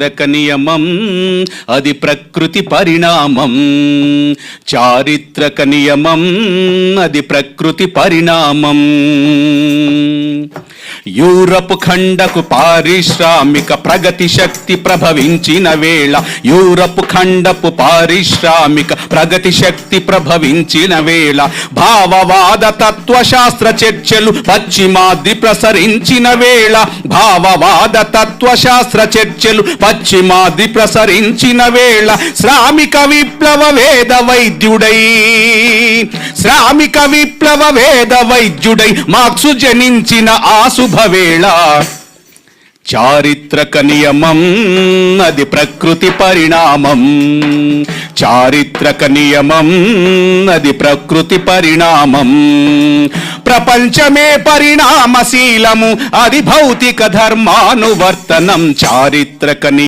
చారిత్రక నియమం అది ప్రకృతి పరిణామం. చారిత్రక నియమం అది ప్రకృతి పరిణామం. యూరప్ ఖండకు పారిశ్రామిక ప్రగతి శక్తి ప్రభవించిన వేళ యూరప్ ఖండపు పారిశ్రామిక ప్రగతి శక్తి ప్రభవించిన వేళ భావవాద తత్వశాస్త్ర చర్చలు పశ్చిమాది ప్రసరించిన వేళ భావవాద తత్వశాస్త్ర చర్చలు పశ్చిమాది ప్రసరించిన వేళ శ్రామిక విప్లవ వేద వైద్యుడై శ్రామిక విప్లవ వేద వైద్యుడై మాక్సు జనించిన ఆ శుభవేళ చారిత్రక నియమం అది ప్రకృతి పరిణామం. చారిత్రక నియమం అది ప్రకృతి పరిణామం. ప్రపంచమే పరిణామశీలము అది భౌతిక ధర్మానువర్తనం. చారిత్రక ని-